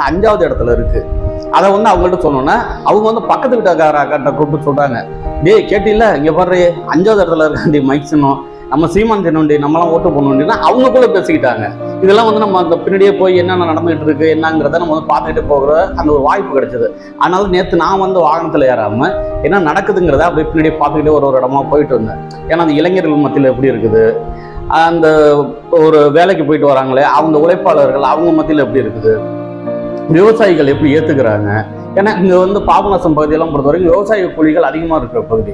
வந்து அஞ்சாவது இடத்துல இருக்கு. அதை வந்து அவங்கள்ட்ட சொன்னோன்னே அவங்க வந்து பக்கத்து வீட்டுக்காரக்கிட்ட கூப்பிட்டு சொல்றாங்க. டேய் கேட்டில்ல? இங்கே பாரு அஞ்சாவது இடத்துல இருக்காண்டி மைக் சின்னம். நம்ம சீமான் சின்னண்டி நம்மளாம் ஓட்டு அவங்க அவங்களுக்குள்ள பேசிக்கிட்டாங்க. இதெல்லாம் வந்து நம்ம அந்த பின்னாடியே போய் என்னென்ன நடந்துகிட்டு இருக்கு என்னங்கிறத நம்ம வந்து பார்த்துட்டு போகிற அந்த ஒரு வாய்ப்பு கிடைச்சது. அதனால நேற்று நான் வந்து வாகனத்தில் ஏறாமல் என்ன நடக்குதுங்கிறத அப்படியே பின்னாடியே பார்த்துக்கிட்டே ஒரு ஒரு இடமா போயிட்டு வந்தேன் ஏன்னா அந்த இளைஞர்கள் மத்தியில் எப்படி இருக்குது? அந்த ஒரு வேலைக்கு போயிட்டு வராங்களே அவங்க உழைப்பாளர்கள் அவங்க மத்தியில் எப்படி இருக்குது? விவசாயிகள் எப்படி ஏற்றுக்கிறாங்க ஏன்னா இங்கே வந்து பாபநாசம் பகுதியெல்லாம் பொறுத்த வரைக்கும் விவசாய கூலிகள் அதிகமாக இருக்கிற பகுதி.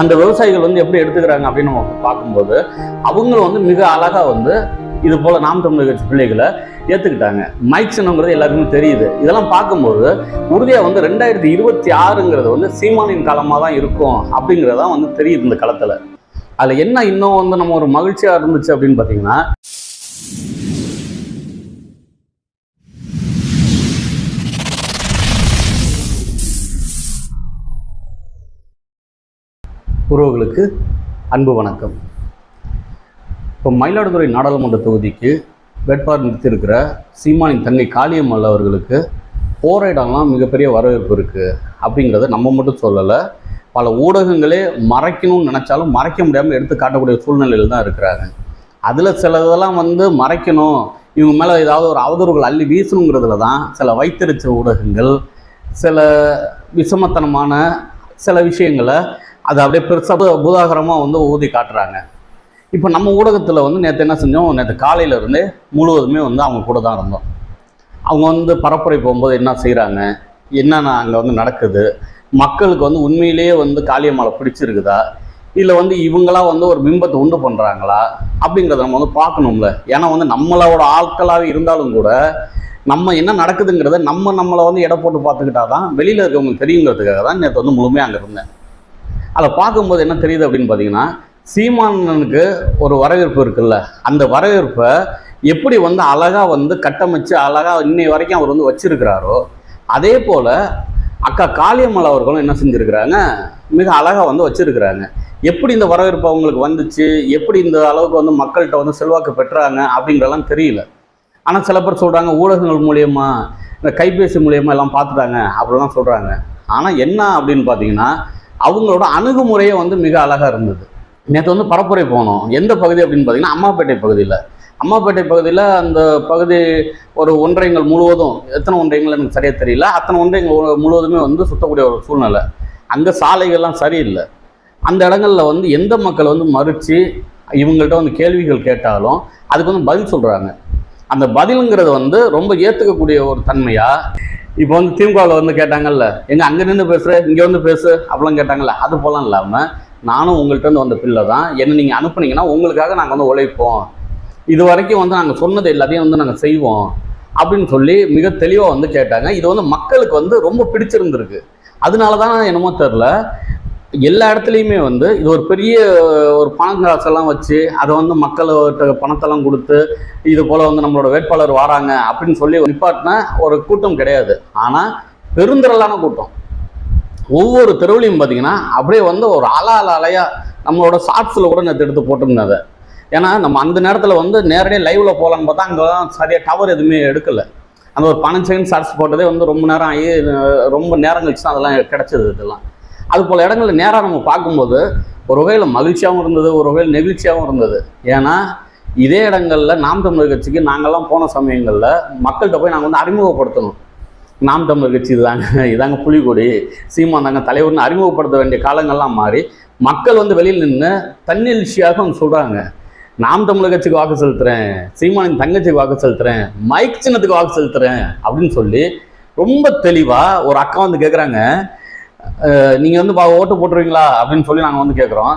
அந்த விவசாயிகள் வந்து எப்படி எடுத்துக்கிறாங்க அப்படின்னு நம்ம பார்க்கும்போது அவங்க வந்து மிக அழகாக வந்து இது போல நாம் தமிழ் கட்சி பிள்ளைகளை ஏற்றுக்கிட்டாங்க மைக் சின்னங்கிறது எல்லாருக்குமே தெரியுது. இதெல்லாம் பார்க்கும்போது உறுதியாக வந்து ரெண்டாயிரத்தி இருபத்தி ஆறுங்கிறது வந்து சீமானின் காலமாக தான் இருக்கும் அப்படிங்கிறதான் வந்து தெரியுது இந்த காலத்தில் அதில் என்ன இன்னும் வந்து நம்ம ஒரு மகிழ்ச்சியாக இருந்துச்சு அப்படின்னு பார்த்தீங்கன்னா உறவுகளுக்கு அன்பு வணக்கம். இப்போ மயிலாடுதுறை நாடாளுமன்ற தொகுதிக்கு வேட்பாளர் நிறுத்தியிருக்கிற சீமானின் தங்கை காளியம்மாள் அவர்களுக்கு போராடலாம் மிகப்பெரிய வரவேற்பு இருக்குது அப்படிங்கிறத நம்ம மட்டும் சொல்லலை. பல ஊடகங்களே மறைக்கணும்னு நினச்சாலும் மறைக்க முடியாமல் எடுத்து காட்டக்கூடிய சூழ்நிலையில் தான் இருக்கிறாங்க. அதில் சில இதெல்லாம் வந்து மறைக்கணும். இவங்க மேலே ஏதாவது ஒரு அவதூறுகள் அள்ளி வீசணுங்கிறதுல தான் சில வைத்தறிச்ச ஊடகங்கள் சில விஷமத்தனமான சில விஷயங்களை அதை அப்படியே பெருசாக பூதாகரமாக வந்து ஊதி காட்டுறாங்க. இப்போ நம்ம ஊடகத்தில் வந்து நேற்று என்ன செஞ்சோம்? நேற்று காலையிலேருந்து முழுவதுமே வந்து அவங்க கூட தான் இருந்தோம். அவங்க வந்து பரப்புரை போகும்போது என்ன செய்கிறாங்க என்னென்ன அங்கே வந்து நடக்குது? மக்களுக்கு வந்து உண்மையிலேயே வந்து காளியம்மாளை பிடிச்சிருக்குதா? இல்லை வந்து இவங்களாம் வந்து ஒரு பிம்பத்தை உண்டு பண்ணுறாங்களா அப்படிங்கிறத நம்ம வந்து பார்க்கணும்ல. ஏன்னா வந்து நம்மளோட ஆட்களாகவே இருந்தாலும் கூட நம்ம என்ன நடக்குதுங்கிறத நம்ம நம்மளை வந்து இட போட்டு பார்த்துக்கிட்டா தான் வெளியில் இருக்கவங்களுக்கு தெரியுங்கிறதுக்காக தான் நேற்று வந்து முழுமையாக அங்கே இருந்தேன். அதை பார்க்கும்போது என்ன தெரியுது அப்படின்னு பார்த்தீங்கன்னா சீமானனுக்கு ஒரு வரவேற்பு இருக்குல்ல. அந்த வரவேற்பை எப்படி வந்து அழகாக வந்து கட்டமைச்சு அழகாக இன்னை வரைக்கும் அவர் வந்து வச்சிருக்கிறாரோ அதே போல் அக்கா காளியம்மாள் அவர்களும் என்ன செஞ்சுருக்கிறாங்க மிக அழகாக வந்து வச்சுருக்கிறாங்க. எப்படி இந்த வரவேற்பு அவங்களுக்கு வந்துச்சு எப்படி இந்த அளவுக்கு வந்து மக்கள்கிட்ட வந்து செல்வாக்கு பெற்றாங்க அப்படிங்கிறலாம் தெரியல. ஆனால் சில பேர் சொல்கிறாங்க ஊடகங்கள் மூலயமா இந்த கைபேசி மூலியமாக எல்லாம் பார்த்துட்டாங்க அப்படிலாம் சொல்கிறாங்க ஆனால் என்ன அப்படின்னு பார்த்தீங்கன்னா அவங்களோட அணுகுமுறையே வந்து மிக அழகாக இருந்தது. நேற்று வந்து பரப்புரை போனோம். எந்த பகுதி அப்படின்னு பார்த்தீங்கன்னா அம்மாப்பேட்டை பகுதியில். அம்மாப்பேட்டை பகுதியில் அந்த பகுதி ஒரு ஒன்றையங்கள் முழுவதும் எத்தனை ஒன்றியங்கள் எனக்கு சரியாக தெரியல. அத்தனை ஒன்றியங்கள் முழுவதுமே வந்து சுத்தக்கூடிய ஒரு சூழ்நிலை. அங்கே சாலைகள்லாம் சரியில்லை. அந்த இடங்களில் வந்து எந்த மக்கள் வந்து மறுச்சு இவங்கள்ட்ட வந்து கேள்விகள் கேட்டாலும் அதுக்கு வந்து பதில் சொல்கிறாங்க அந்த பதிலுங்கிறது வந்து ரொம்ப ஏற்றுக்கக்கூடிய ஒரு தன்மையாக இப்போ வந்து திமுகவில் வந்து கேட்டாங்கல்ல எங்க அங்கே நின்று பேசுற இங்கே வந்து பேசு அப்படிலாம் கேட்டாங்கல்ல அது போலாம் இல்லாமல் நானும் உங்கள்கிட்ட இருந்து வந்த பிள்ளை தான் என்ன நீங்கள் அனுப்புனீங்கன்னா உங்களுக்காக நாங்கள் வந்து உழைப்போம். இது வரைக்கும் வந்து நாங்கள் சொன்னது எல்லாத்தையும் வந்து நாங்கள் செய்வோம் அப்படின்னு சொல்லி மிக தெளிவாக வந்து கேட்டாங்க. இது வந்து மக்களுக்கு வந்து ரொம்ப பிடிச்சிருந்துருக்கு. அதனால தான் என்னமோ தெரில எல்லா இடத்துலையுமே வந்து இது ஒரு பெரிய ஒரு பணம் காசெல்லாம் வச்சு அதை வந்து மக்கள்கிட்ட பணத்தெல்லாம் கொடுத்து இது போல் வந்து நம்மளோட வேட்பாளர் வராங்க அப்படின்னு சொல்லி நிப்பாட்டின ஒரு கூட்டம் கிடையாது. ஆனால் பெருந்திரளான கூட்டம். ஒவ்வொரு தெருவுலையும் பார்த்தீங்கன்னா அப்படியே வந்து ஒரு அல அலையாக அலையா நம்மளோட ஷார்ட்ஸில் கூட நேற்று எடுத்து போட்டிருந்தேன் அதை ஏன்னா நம்ம அந்த நேரத்தில் வந்து நேரடியாக லைவில் போகலான்னு பார்த்தா அங்கே தான் சரியாக டவர் எதுவுமே எடுக்கலை. அந்த ஒரு பன்னெண்டு செகண்ட் ஷார்ட்ஸ் போட்டதே வந்து ரொம்ப நேரம் ஆகி ரொம்ப நேரம் கழிச்சு தான் அதெல்லாம் கிடச்சிது இதெல்லாம். அது போல் இடங்களில் நேராக நம்ம பார்க்கும்போது ஒரு வகையில் மகிழ்ச்சியாகவும் இருந்தது ஒரு வகையில் நெகிழ்ச்சியாகவும் இருந்தது. ஏன்னா இதே இடங்களில் நாம் தமிழர் கட்சிக்கு நாங்கள்லாம் போன சமயங்களில் மக்கள்கிட்ட போய் நாங்கள் வந்து அறிமுகப்படுத்தணும். நாம் தமிழர் கட்சி இதாங்க இதாங்க புலிகொடி சீமான் தாங்க தலைவர்னு அறிமுகப்படுத்த வேண்டிய காலங்கள்லாம் மாறி மக்கள் வந்து வெளியில் நின்று தன்னெழுச்சியாக அவங்க சொல்கிறாங்க நாம் தமிழர் கட்சிக்கு வாக்கு செலுத்துறேன் சீமானின் தங்கச்சிக்கு வாக்கு செலுத்துறேன் மைக் சின்னத்துக்கு வாக்கு செலுத்துறேன் அப்படின்னு சொல்லி ரொம்ப தெளிவாக ஒரு அக்கா வந்து கேட்குறாங்க நீங்கள் வந்து பா- ஓட்டு போட்டுருவீங்களா? அப்படின்னு சொல்லி நாங்கள் வந்து கேட்குறோம்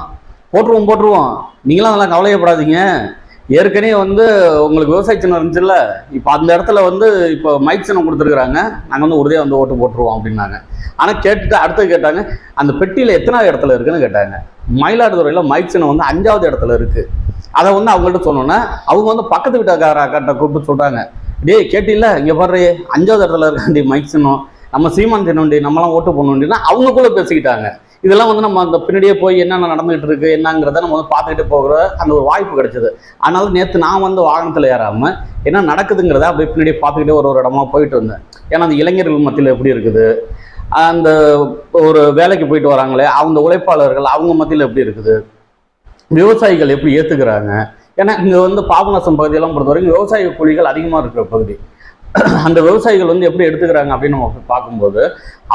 போட்டுருவோம் போட்டுருவோம். நீங்களும் அதெல்லாம் கவலையப்படாதீங்க. ஏற்கனவே வந்து உங்களுக்கு விவசாய சின்னம் இருந்துச்சுல்ல? இப்போ அந்த இடத்துல வந்து இப்போ மைக் சின்னம் கொடுத்துருக்குறாங்க. நாங்கள் வந்து உறுதியாக வந்து ஓட்டு போட்டுருவோம் அப்படின்னாங்க. ஆனால் கேட்டுட்டு அடுத்து கேட்டாங்க அந்த பெட்டியில் எத்தனாவது இடத்துல இருக்குன்னு கேட்டாங்க. மயிலாடுதுறையில் மைக் சின்னம் வந்து அஞ்சாவது இடத்துல இருக்குது அதை வந்து அவங்கள்ட்ட சொன்னோன்னே அவங்க வந்து பக்கத்து வீட்டுக்கார அக்காட்ட கூப்பிட்டு சொல்கிறாங்க டேய் கேட்டில்ல? இங்கே பாடுறே அஞ்சாவது இடத்துல இருக்காண்டி மைக் சின்னம். நம்ம சீமான் சின்னண்டி நம்மலாம் ஓட்டு போடணுண்டினா அவங்களுக்குள்ள பேசிக்கிட்டாங்க. இதெல்லாம் வந்து நம்ம அந்த பின்னாடியே போய் என்னென்ன நடந்துகிட்டு இருக்கு என்னங்கிறத நம்ம வந்து பார்த்துக்கிட்டு போகிற அந்த ஒரு வாய்ப்பு கிடைச்சது. அதனால நேற்று நான் வந்து வாகனத்தில் ஏறாமல் என்ன நடக்குதுங்கிறத அப்படியே பின்னாடியே பார்த்துக்கிட்டே ஒரு ஒரு இடமா போயிட்டு இருந்தேன். ஏன்னா அந்த இளைஞர்கள் மத்தியில் எப்படி இருக்குது? அந்த ஒரு வேலைக்கு போயிட்டு வராங்களே அவங்க உழைப்பாளர்கள் அவங்க மத்தியில் எப்படி இருக்குது? விவசாயிகள் எப்படி ஏற்றுக்கிறாங்க ஏன்னா இங்கே வந்து பாபநாசம் பகுதியெல்லாம் பொறுத்த வரைக்கும் விவசாய கூலிகள் அதிகமாக இருக்கிற பகுதி. அந்த விவசாயிகள் வந்து எப்படி எடுத்துக்கிறாங்க அப்படின்னு நம்ம பார்க்கும்போது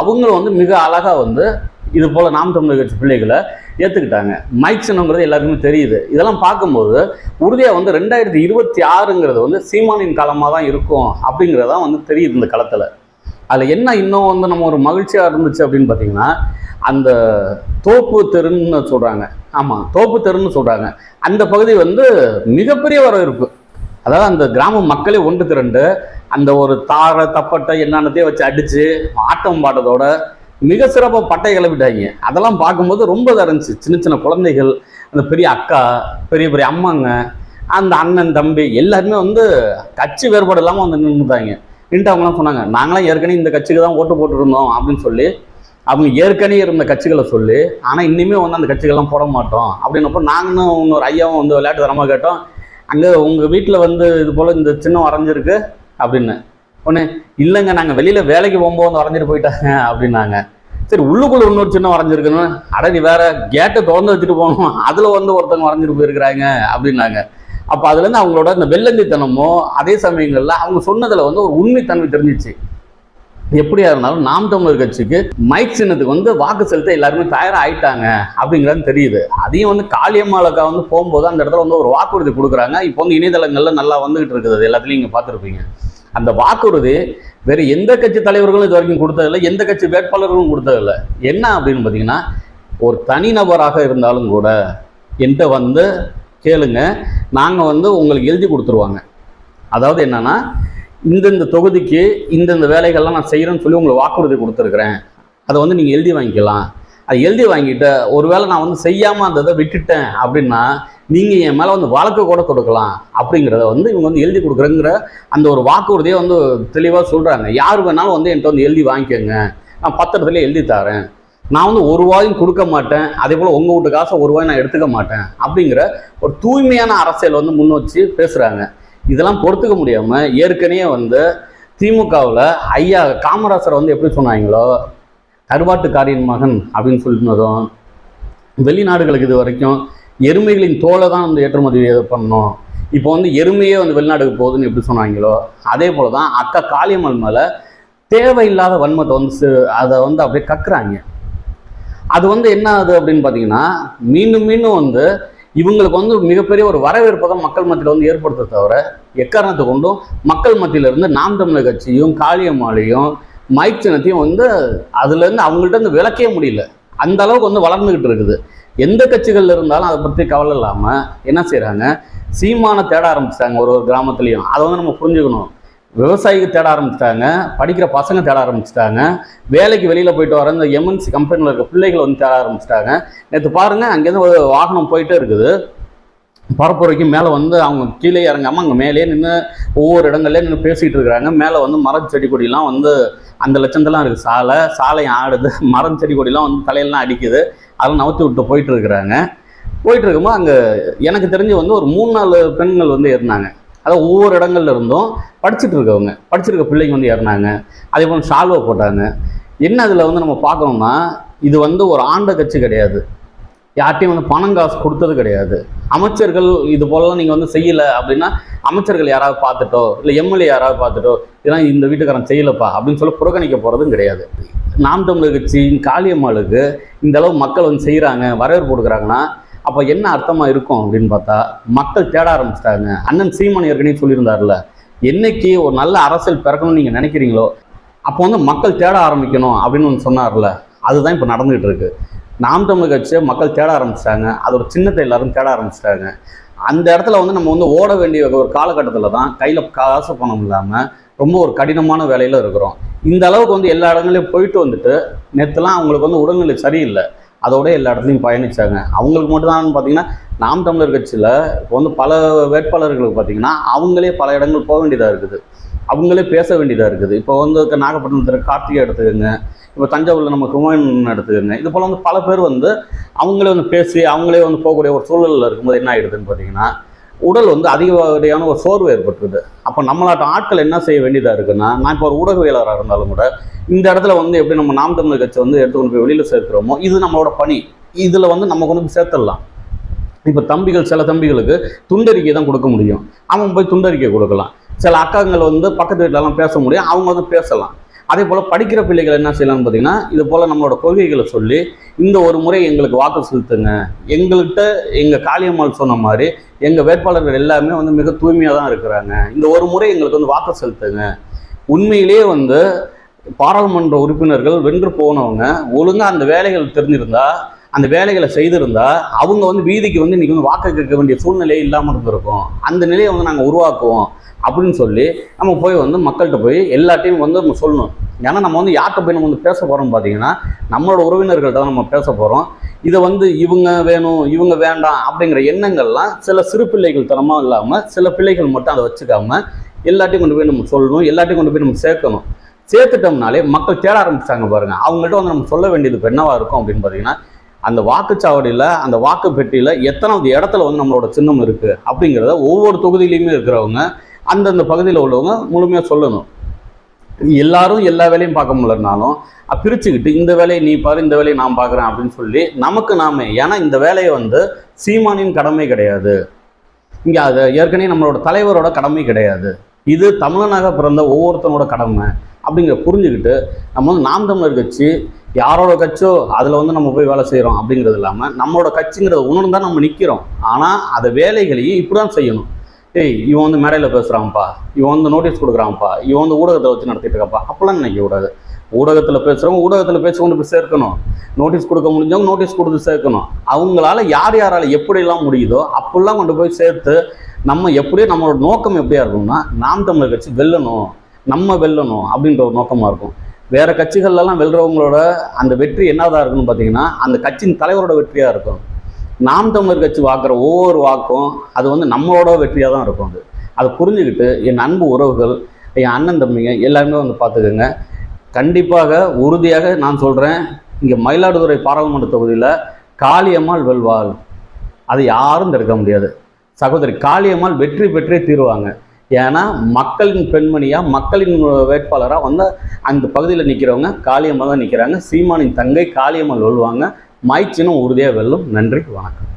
அவங்களும் வந்து மிக அழகாக வந்து இது போல் நாம் தமிழர் கட்சி பிள்ளைகளை ஏற்றுக்கிட்டாங்க மைக் சின்னங்கிறது எல்லாருக்குமே தெரியுது. இதெல்லாம் பார்க்கும்போது உறுதியாக வந்து ரெண்டாயிரத்தி இருபத்தி ஆறுங்கிறது வந்து சீமானின் காலமாக தான் இருக்கும் அப்படிங்கிறதான் வந்து தெரியுது இந்த களத்தில். அதில் என்ன இன்னும் வந்து நம்ம ஒரு மகிழ்ச்சியாக இருந்துச்சு அப்படின்னு பார்த்தீங்கன்னா அந்த தோப்பு தெருன்னு சொல்கிறாங்க ஆமாம் தோப்பு தெருன்னு சொல்கிறாங்க அந்த பகுதி வந்து மிகப்பெரிய வரவேற்பு. அதாவது அந்த கிராம மக்களே ஒன்று திரண்டு அந்த ஒரு தாரை தப்பட்டை என்னென்னத்தையும் வச்சு அடித்து ஆட்டம் பாட்டதோட மிக சிறப்பாக பட்டை கிளப்பிட்டாங்க அதெல்லாம் பார்க்கும்போது ரொம்ப இதாக இருந்துச்சு. சின்ன சின்ன குழந்தைகள் அந்த பெரிய அக்கா பெரிய பெரிய அம்மாங்க அந்த அண்ணன் தம்பி எல்லாருமே வந்து கட்சி வேறுபாடு இல்லாமல் வந்து நின்றுட்டாங்க நின்று அவங்களாம் சொன்னாங்க நாங்களாம் ஏற்கனவே இந்த கட்சிக்கு தான் ஓட்டு போட்டுருந்தோம் அப்படின்னு சொல்லி அவங்க ஏற்கனவே இருந்த கட்சிகளை சொல்லி ஆனால் இன்னுமே வந்து அந்த கட்சிகள்லாம் போட மாட்டோம் அப்படின்னப்போ நாங்களும் இன்னொரு ஐயாவும் வந்து விளையாட்டு தரமாக கேட்டோம். அங்கே உங்கள் வீட்டில் வந்து இது போல் இந்த சின்னம் வரைஞ்சிருக்கு அப்படின்னு. ஒன்று இல்லைங்க நாங்கள் வெளியில் வேலைக்கு போகும்போது வந்து வரைஞ்சிட்டு போயிட்டாங்க அப்படின்னாங்க. சரி உள்ளுக்குள்ள இன்னொரு சின்ன வரைஞ்சிருக்குன்னு அட நீ வேற கேட்டை திறந்து வச்சுட்டு போகணும். அதில் வந்து ஒருத்தவங்க வரைஞ்சிட்டு போயிருக்கிறாங்க அப்படின்னாங்க. அப்போ அதுலேருந்து அவங்களோட இந்த வெள்ளந்தித்தனமோ அதே சமயங்களில் அவங்க சொன்னதில் வந்து ஒரு உண்மைத்தன்மை தெரிஞ்சிச்சு. எப்படியா இருந்தாலும் நாம் தமிழர் கட்சிக்கு மைக் சின்னத்துக்கு வந்து வாக்கு செலுத்த எல்லாருமே தயாராக ஆயிட்டாங்க அப்படிங்கிறது தெரியுது. அதையும் வந்து காளியம்மாளுக்கா வந்து போகும்போது அந்த இடத்துல வந்து ஒரு வாக்குறுதி கொடுக்குறாங்க. இப்போ வந்து இணையதளங்கள்ல நல்லா வந்துகிட்டு இருக்குது. அது எல்லாத்துலையும் நீங்கள் பார்த்துருப்பீங்க. அந்த வாக்குறுதி வேறு எந்த கட்சி தலைவர்களும் இது வரைக்கும் கொடுத்ததில்லை. எந்த கட்சி வேட்பாளர்களும் கொடுத்ததில்லை. என்ன அப்படின்னு பார்த்தீங்கன்னா ஒரு தனிநபராக இருந்தாலும் கூட என்கிட்ட வந்து கேளுங்க. நாங்கள் வந்து உங்களுக்கு எழுதி கொடுத்துருவாங்க. அதாவது என்னன்னா இந்தந்த தொகுதிக்கு இந்தந்த வேலைகள்லாம் நான் செய்கிறேன்னு சொல்லி உங்களுக்கு வாக்குறுதி கொடுத்துருக்குறேன். அதை வந்து நீங்கள் எழுதி வாங்கிக்கலாம். அதை எழுதி வாங்கிட்ட ஒருவேளை நான் வந்து செய்யாமல் அந்த இதை விட்டுட்டேன் அப்படின்னா நீங்கள் என் மேலே வந்து வழக்கு கூட கொடுக்கலாம் அப்படிங்கிறத வந்து இவங்க வந்து எழுதி கொடுக்குறேங்கிற அந்த ஒரு வாக்குறுதியை வந்து தெளிவாக சொல்கிறாங்க யார் வேணாலும் வந்து என்கிட்ட வந்து எழுதி வாங்கிக்கோங்க. நான் பத்திரத்துல எழுதி தரேன். நான் வந்து ஒரு ரூபாயும் கொடுக்க மாட்டேன். அதே போல் உங்கள் வீட்டு காசை ஒரு ரூபாயும் நான் எடுத்துக்க மாட்டேன் அப்படிங்கிற ஒரு தூய்மையான அரசியல் வந்து முன் வச்சு பேசுகிறாங்க இதெல்லாம் பொறுத்துக்க முடியாமல் ஏற்கனவே வந்து திமுகவில் ஐயா காமராசர் வந்து எப்படி சொன்னாங்களோ கருவாட்டுக்காரியின் மகன் அப்படின்னு சொல்லினதும் வெளிநாடுகளுக்கு இது வரைக்கும் எருமைகளின் தோலை தான் வந்து ஏற்றுமதி பண்ணணும். இப்போ வந்து எருமையே வந்து வெளிநாடுக்கு போகுதுன்னு எப்படி சொன்னாங்களோ அதே போல தான் அக்கா காளியம்மன் மேலே தேவையில்லாத வன்மத்தை வந்து அதை வந்து அப்படியே கக்குறாங்க. அது வந்து என்ன ஆகுது அப்படின்னு பார்த்தீங்கன்னா மீண்டும் மீண்டும் வந்து இவங்களுக்கு வந்து மிகப்பெரிய ஒரு வரவேற்பை தான் மக்கள் மத்தியில் வந்து ஏற்படுத்த தவிர எக்காரணத்தை கொண்டும் மக்கள் மத்தியிலிருந்து நாம் தமிழர் கட்சியும் காளியம்மாளையும் மைக் சின்னத்தையும் வந்து அதுலேருந்து அவங்கள்ட்ட இருந்து விளக்கவே முடியல. அந்த அளவுக்கு வந்து வளர்ந்துக்கிட்டு இருக்குது. எந்த கட்சிகள் இருந்தாலும் அதை பற்றி கவலை இல்லாமல் என்ன செய்கிறாங்க சீமானை தேட ஆரம்பிச்சிட்டாங்க ஒரு ஒரு கிராமத்துலேயும். அதை வந்து நம்ம புரிஞ்சுக்கணும். விவசாயிக்கு தேட ஆரம்பிச்சிட்டாங்க படிக்கிற பசங்க தேட ஆரம்பிச்சிட்டாங்க வேலைக்கு வெளியில் போயிட்டு வர இந்த எம்என்சி கம்பெனியில் இருக்க பிள்ளைகள் வந்து தேட ஆரம்பிச்சிட்டாங்க. நேற்று பாருங்கள் அங்கேருந்து ஒரு வாகனம் போயிட்டே இருக்குது. பரப்புரைக்கும் மேலே வந்து அவங்க கீழே இறங்காமல் அங்கே மேலேயே நின்று ஒவ்வொரு இடங்கள்லேயே நின்று பேசிகிட்டு இருக்கிறாங்க. மேலே வந்து மரம் செடி கொடிலாம் வந்து அந்த லட்சந்தெல்லாம் இருக்குது சாலை சாலை ஆடுது. மரம் செடி கொடிலாம் வந்து தலையெல்லாம் அடிக்குது. அதெல்லாம் நவுத்தி விட்டு போயிட்டு இருக்கிறாங்க. போயிட்டு இருக்கும்போது அங்கே எனக்கு தெரிஞ்சு வந்து ஒரு மூணு நாலு பெண்கள் வந்து ஏறினாங்க. அதை ஒவ்வொரு இடங்கள்ல இருந்தும் படிச்சுட்டு இருக்கவங்க படிச்சிருக்க பிள்ளைங்க வந்து ஏறினாங்க அதே போல் ஷால்வை போட்டாங்க. என்ன அதில் வந்து நம்ம பார்க்கணும்னா இது வந்து ஒரு ஆண்ட கட்சி கிடையாது. யார்ட்டையும் வந்து பணம் காசு கொடுத்தது கிடையாது. அமைச்சர்கள் இது போலலாம் நீங்கள் வந்து செய்யலை அப்படின்னா அமைச்சர்கள் யாராவது பார்த்துட்டோ இல்லை எம்எல்ஏ யாராவது பார்த்துட்டோ இதெல்லாம் இந்த வீட்டுக்காரன் செய்யலப்பா அப்படின்னு சொல்லி புறக்கணிக்க போகிறதும் கிடையாது. நாம் தமிழர் கட்சியின் காளியம்மாளுக்கு இந்த அளவு மக்கள் வந்து செய்கிறாங்க வரவேற்பு கொடுக்குறாங்கன்னா அப்போ என்ன அர்த்தமாக இருக்கும் அப்படின்னு பார்த்தா மக்கள் தேட ஆரம்பிச்சிட்டாங்க. அண்ணன் சீமான் ஏற்கனவே சொல்லியிருந்தார்ல என்னைக்கு ஒரு நல்ல அரசியல் பிறக்கணும்னு நீங்கள் நினைக்கிறீங்களோ அப்போ வந்து மக்கள் தேட ஆரம்பிக்கணும் அப்படின்னு ஒன்று சொன்னார்ல. அதுதான் இப்போ நடந்துகிட்டு இருக்கு. நாம் தமிழ் கட்சியை மக்கள் தேட ஆரம்பிச்சிட்டாங்க. அது ஒரு சின்னத்தை எல்லாரும் தேட ஆரம்பிச்சிட்டாங்க. அந்த இடத்துல வந்து நம்ம வந்து ஓட வேண்டிய ஒரு காலகட்டத்தில் தான் கையில் காசு பணம் இல்லாமல் ரொம்ப ஒரு கடினமான வேலையில் இருக்கிறோம். இந்த அளவுக்கு வந்து எல்லா இடங்களையும் போயிட்டு வந்துட்டு நேற்றுலாம் அவங்களுக்கு வந்து உடல்நிலை சரியில்லை. அதோட எல்லா இடத்துலையும் பயணிச்சாங்க. அவங்களுக்கு மட்டும்தான் பார்த்தீங்கன்னா நாம் தமிழர் கட்சியில் இப்போ வந்து பல வேட்பாளர்களுக்கு பார்த்தீங்கன்னா அவங்களே பல இடங்கள் போக வேண்டியதாக இருக்குது. அவங்களே பேச வேண்டியதாக இருக்குது. இப்போ வந்து நாகப்பட்டினத்தில் கார்த்திகை எடுத்துக்கோங்க. இப்போ தஞ்சாவூரில் நம்ம ஹுமாயூன் எடுத்துக்கோங்க. இது போல் வந்து பல பேர் வந்து அவங்களே வந்து பேசி அவங்களே வந்து போகக்கூடிய ஒரு சூழலில் இருக்கும்போது என்ன ஆகிடுதுன்னு பார்த்தீங்கன்னா உடல் வந்து அதிகப்படியான ஒரு சோர்வு ஏற்பட்டுருது. அப்போ நம்மளாட்ட ஆட்கள் என்ன செய்ய வேண்டியதாக இருக்குன்னா நான் இப்போ ஒரு ஊடகவியலாளராக இருந்தாலும் கூட இந்த இடத்துல வந்து எப்படி நம்ம நாம் தமிழர் கட்சி வந்து எடுத்துக்கொண்டு போய் வெளியில் சேர்க்கிறோமோ இது நம்மளோட பணி. இதில் வந்து நம்ம கொண்டு போய் சேர்த்துடலாம். இப்போ தம்பிகள் சில தம்பிகளுக்கு துண்டறிக்கை தான் கொடுக்க முடியும். அவன் போய் துண்டறிக்கை கொடுக்கலாம். சில அக்காங்கள் வந்து பக்கத்து வீட்டிலலாம் பேச முடியும். அவங்க வந்து பேசலாம். அதே போல் படிக்கிற பிள்ளைகள் என்ன செய்யலாம்னு பார்த்தீங்கன்னா இது போல் நம்மளோட கொள்கைகளை சொல்லி இந்த ஒரு முறை எங்களுக்கு வாக்கு செலுத்துங்க. எங்கள்கிட்ட எங்கள் காளியம்மாள் சொன்ன மாதிரி எங்கள் வேட்பாளர்கள் எல்லாமே வந்து மிக தூய்மையாக தான் இருக்கிறாங்க. இந்த ஒரு முறை எங்களுக்கு வந்து வாக்கு செலுத்துங்க. உண்மையிலேயே வந்து பாராளுமன்ற உறுப்பினர்கள் வென்று போனவங்க ஒழுங்காக அந்த வேலைகள் தெரிஞ்சிருந்தால் அந்த வேலைகளை செய்திருந்தா அவங்க வந்து வீதிக்கு வந்து இன்றைக்கி வந்து வாக்கு கேட்க வேண்டிய சூழ்நிலையே இல்லாமல் இருந்திருக்கும். அந்த நிலையை வந்து நாங்கள் உருவாக்குவோம் அப்படின்னு சொல்லி நம்ம போய் வந்து மக்கள்கிட்ட போய் எல்லாத்தையும் வந்து நம்ம சொல்லணும். ஏன்னா நம்ம வந்து யார்கிட்ட போய் நம்ம வந்து பேச போகிறோம் பார்த்தீங்கன்னா நம்மளோட உறவினர்கள்ட்ட தான் நம்ம பேச போகிறோம் இதை வந்து இவங்க வேணும் இவங்க வேண்டாம் அப்படிங்கிற எண்ணங்கள்லாம் சில சிறு பிள்ளைகள் தனமாக இல்லாமல் சில பிள்ளைகள் மட்டும் அதை வச்சுக்காம எல்லாத்தையும் கொண்டு போய் நம்ம சொல்லணும் எல்லாத்தையும் கொண்டு போய் நம்ம சேர்க்கணும். சேர்த்துட்டோம்னாலே மக்கள் தேட ஆரம்பிச்சாங்க பாருங்கள் அவங்கள்ட்ட வந்து நம்ம சொல்ல வேண்டியது இப்போ என்னவாக இருக்கும் அப்படின்னு பார்த்தீங்கன்னா அந்த வாக்குச்சாவடியில் அந்த வாக்கு பெட்டியில் எத்தனாவது இடத்துல வந்து நம்மளோட சின்னம் இருக்குது அப்படிங்கிறத ஒவ்வொரு தொகுதியிலையுமே இருக்கிறவங்க அந்தந்த பகுதியில் உள்ளவங்க முழுமையாக சொல்லணும். எல்லாரும் எல்லா வேலையும் பார்க்க முடியலனாலும் பிரிச்சுக்கிட்டு இந்த வேலையை நீ பாரு இந்த வேலையை நான் பார்க்குறேன் அப்படின்னு சொல்லி நமக்கு நாமே ஏன்னா இந்த வேலையை வந்து சீமானின் கடமை கிடையாது. இங்கே அது ஏற்கனவே நம்மளோட தலைவரோட கடமை கிடையாது. இது தமிழனாக பிறந்த ஒவ்வொருத்தனோட கடமை அப்படிங்கிற புரிஞ்சுக்கிட்டு நம்ம வந்து நாம் தமிழர் கட்சி யாரோட கட்சியோ அதில் வந்து நம்ம போய் வேலை செய்கிறோம் அப்படிங்கிறது இல்லாமல் நம்மளோட கட்சிங்கிறத தான் நம்ம நிற்கிறோம் ஆனால் அதை வேலைகளையும் இப்படி தான் செய்யணும். ஏய் இவன் வந்து மேடையில் பேசுகிறான்ப்பா இவன் வந்து நோட்டீஸ் கொடுக்குறான்ப்பா. இவன் வந்து ஊடகத்தை வச்சு நடத்திட்டு இருக்கப்பா அப்போல்லாம் நினைக்க கூடாது ஊடகத்தில் பேசுகிறவங்க ஊடகத்தில் பேசி கொண்டு போய் சேர்க்கணும். நோட்டீஸ் கொடுக்க முடிஞ்சவங்க நோட்டீஸ் கொடுத்து சேர்க்கணும். அவங்களால யார் யாரால் எப்படிலாம் முடியுதோ அப்படிலாம் கொண்டு போய் சேர்த்து நம்ம எப்படியோ நம்மளோட நோக்கம் எப்படியா இருக்கணும்னா நாம் தமிழர் கட்சி வெல்லணும். நம்ம வெல்லணும் அப்படின்ற ஒரு நோக்கமாக இருக்கும். வேற கட்சிகள்லாம் வெல்றவங்களோட அந்த வெற்றி என்னதான் இருக்குன்னு பார்த்தீங்கன்னா அந்த கட்சியின் தலைவரோட வெற்றியாக இருக்கும். நாம் தமிழர் கட்சி வாக்குற ஒவ்வொரு வாக்கும் அது வந்து நம்மளோட வெற்றியாக தான் இருக்கும் அது. அதை புரிஞ்சுக்கிட்டு என் அன்பு உறவுகள் என் அண்ணன் தம்பிங்க எல்லாருமே வந்து பார்த்துக்கோங்க கண்டிப்பாக உறுதியாக நான் சொல்கிறேன் இங்கே மயிலாடுதுறை பாராளுமன்ற தொகுதியில் காளியம்மாள் வெல்வாள். அதை யாரும் தடுக்க முடியாது. சகோதரி காளியம்மாள் வெற்றி பெற்றே தீருவாங்க. ஏன்னா மக்களின் பெண்மணியாக மக்களின் வேட்பாளராக வந்து அந்த பகுதியில் நிற்கிறவங்க காளியம்மா தான் நிற்கிறாங்க சீமானின் தங்கை காளியம்மாள் வெல்வாங்க மைச்சினும் உறுதியாக வெல்லும். நன்றி வணக்கம்.